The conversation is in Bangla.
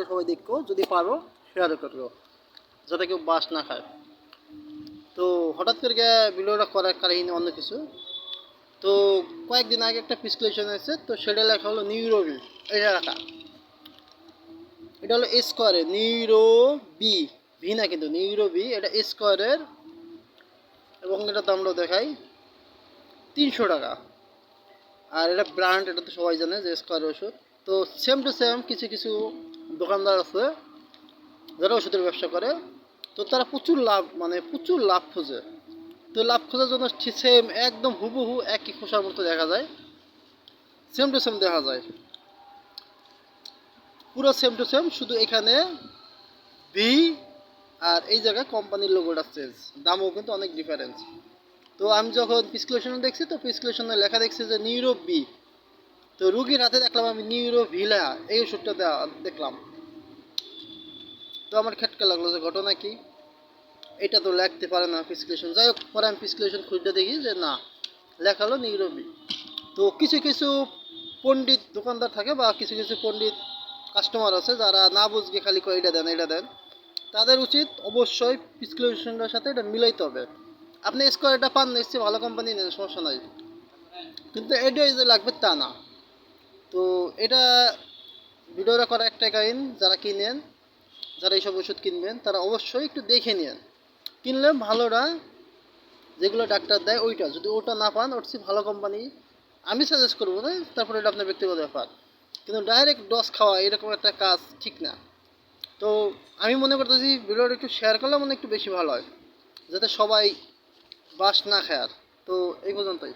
ভিডিওটা সবাই দেখো, যদি পারো শেয়ার করো, যাতে কেউ বাস না খায়। তো হঠাৎ করে ভিডিওটা করার কারণে অন্য কিছু। তো কয়েকদিন আগে একটা প্রিসক্রিপশন এসেছে, তো সেটা লেখা হলো নিউরোবি এটা রাখা এটা হলো স্কোয়ারের নিউরো বি ভি না কিন্তু নিউরো বি এটা স্কোয়ারের এবং এটা দামটাও দেখাই তিনশো টাকা। আর এটা ব্র্যান্ড এটা তো সবাই জানে যে স্কোয়ার ওষুধ। তো সেম টু সেম কিছু কিছু দোকানদার আছে, যারা ওষুধের ব্যবসা করে, তো তারা প্রচুর লাভ মানে প্রচুর লাভ খোঁজে। তো লাভ খোঁজার জন্য সেম একদম হুবহু একই খোসার মতো দেখা যায়। সেম টু সেম দেখা যায়। পুরো সেম টু সেম শুধু এখানে বি আর এই জায়গায় কোম্পানির লোগোটা চেঞ্জ দামও কিন্তু অনেক ডিফারেন্স তো আমি যখন প্রিসক্রিপশনে দেখছি, তো প্রিসক্রিপশনে লেখা দেখছি যে নিউরো বি তো রুগীর হাতে দেখলাম আমি নিউরো ভিলা এই ওষুধটা দেখলাম। তো আমার খেটকে লাগল যে ঘটনা কি? এটা তো লেখতে পারে না প্রিসক্রিপশন যাই হোক, পরে আমি প্রিসক্রিপশন খুঁজতে দেখি যে না, লেখা হলো নিউরো বি তো কিছু কিছু পণ্ডিত দোকানদার থাকে বা কিছু কিছু পণ্ডিত কাস্টমার আছে যারা না বুঝকে খালি কয়, এটা দেন এটা দেন। তাদের উচিত অবশ্যই প্রিসক্রিপশনটার সাথে এটা মিলাইতে হবে। আপনি স্কোয়ারটা পান, নিশ্চয়ই ভালো কোম্পানি নেন, সমস্যা নাই। কিন্তু এটাই যে লাগবে তা না। তো এটা ভিডিওটা করা একটা কাহিন, যারা কিনেন যারা এইসব ওষুধ কিনবেন, তারা অবশ্যই একটু দেখে নিন কিনলে ভালোটা যেগুলো ডাক্তার দেয় ওইটা। যদি ওটা না পান, ওর ভালো কোম্পানি আমি সাজেস্ট করব না তারপরে এটা আপনার ব্যক্তিগত ব্যাপার। কিন্তু ডাইরেক্ট ডস খাওয়া, এরকম একটা কাজ ঠিক না। তো আমি মনে করতেছি, ভিডিওটা একটু শেয়ার করলে মনে একটু বেশি ভালো হয়। যাতে সবাই বাস না খায় আর। তো এই পর্যন্তই।